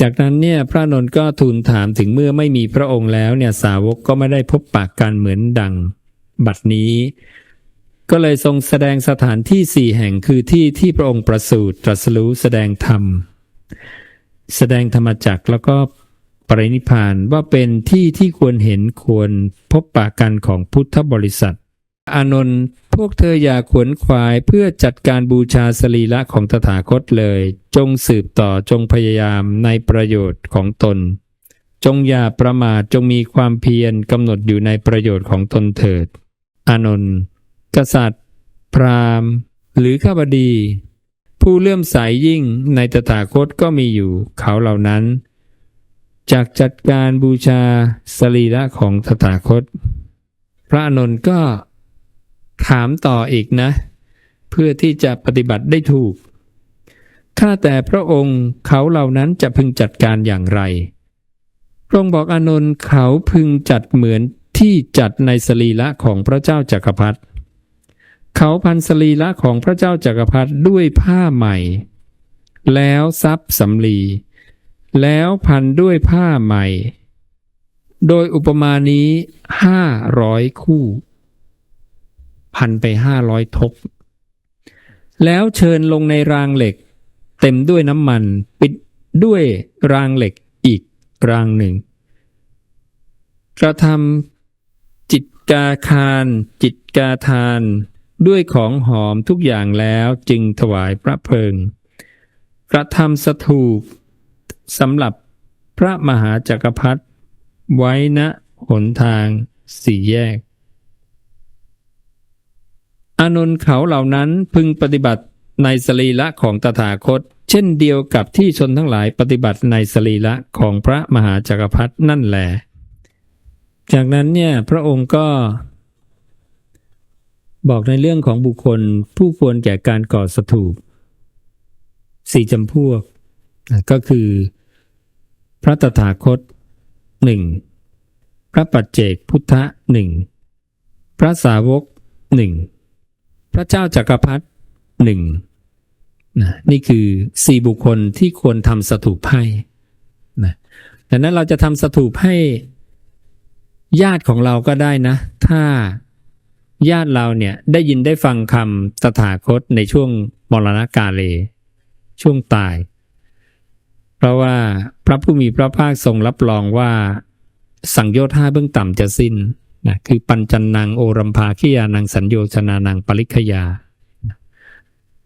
จากนั้นเนี่ยพระนนท์ก็ทูลถามถึงเมื่อไม่มีพระองค์แล้วเนี่ยสาวกก็ไม่ได้พบปากกันเหมือนดัง บัดนี้ ก็เลยทรงแสดงสถานที่สี่แห่งคือที่ที่พระองค์ประสูติตรัสรู้แสดงธรรม แสดงธรรมจักแล้วก็ปรินิพานว่าเป็นที่ที่ควรเห็นควรพบปากกันของพุทธบริษัท อานนท์พวกเธออย่าขวนขวายเพื่อจัดการบูชาสรีระของตถาคตเลย จงสืบต่อจงพยายามในประโยชน์ของตน จงอย่าประมาทจงมีความเพียรกำหนดอยู่ในประโยชน์ของตนเถิด อานนท์กษัตริย์ พราหมณ์ หรือข้าบดี ผู้เลื่อมใสยยิ่งในตถาคตก็มีอยู่เขาเหล่านั้นจากจัดการบูชาสรีระของตถาคต พระอานนท์ก็ ถามต่ออีกนะ เพื่อที่จะปฏิบัติได้ถูก ข้าแต่พระองค์เขาเหล่านั้นจะพึงจัดการอย่างไร พระองค์บอกอานนท์เขาพึงจัดเหมือนที่จัดในสรีระของพระเจ้าจักรพรรดิเขาพันสรีระของพระเจ้าจักรพรรดิด้วยผ้าใหม่ แล้วซับสำลี แล้วพันด้วยผ้าใหม่ โดยอุปมานี้ห้าร้อยคู่ พันไปห้าร้อยทบ แล้วเชิญลงในรางเหล็ก เต็มด้วยน้ำมันปิดด้วยรางเหล็กอีกรางหนึ่ง กระทำจิตกาคารจิตกาทาน ด้วยของหอมทุกอย่างแล้วจึงถวายพระเพลิง กระทำสถูปสำหรับพระมหาจักรพรรดิไว้ณหนทางสี่แยก อานนท์เขาเหล่านั้นพึงปฏิบัติในสรีระของตถาคต เช่นเดียวกับที่ชนทั้งหลายปฏิบัติในสรีระของพระมหาจักรพรรดินั่นแหละจากนั้นเนี่ยพระองค์ก็ บอกในเรื่องของบุคคลผู้ควรแก่การก่อสถูปสี่จำพวก ก็คือ พระตถาคตหนึ่งพระปัจเจกพุทธหนึ่งพระสาวกหนึ่ง พระเจ้าจักรพรรดิหนึ่งนะนี่คือสี่บุคคลที่ควรทำสถูปให้นะดังนั้นเราจะทำสถูปให้ญาติของเราก็ได้นะ ถ้าญาติเราเนี่ยได้ยินได้ฟังคำตถาคตในช่วงมรณกาเล ช่วงตาย เพราะว่าพระผู้มีพระภาคทรงรับรองว่า สังโยชน์ห้าเบื้องต่ำจะสิ้น นะคือปัญจันนางโอรัมภาขิยานังสัญโยชนานางปริคยา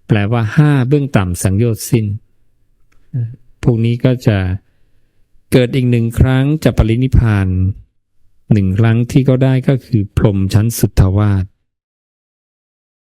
แปลว่าห้าเบื้องต่ำสังโยชน์สิ้น พวกนี้ก็จะเกิดอีกหนึ่งครั้งจะปรินิพานหนึ่งครั้งที่ก็ได้ก็คือพรมชั้นสุทธาวาส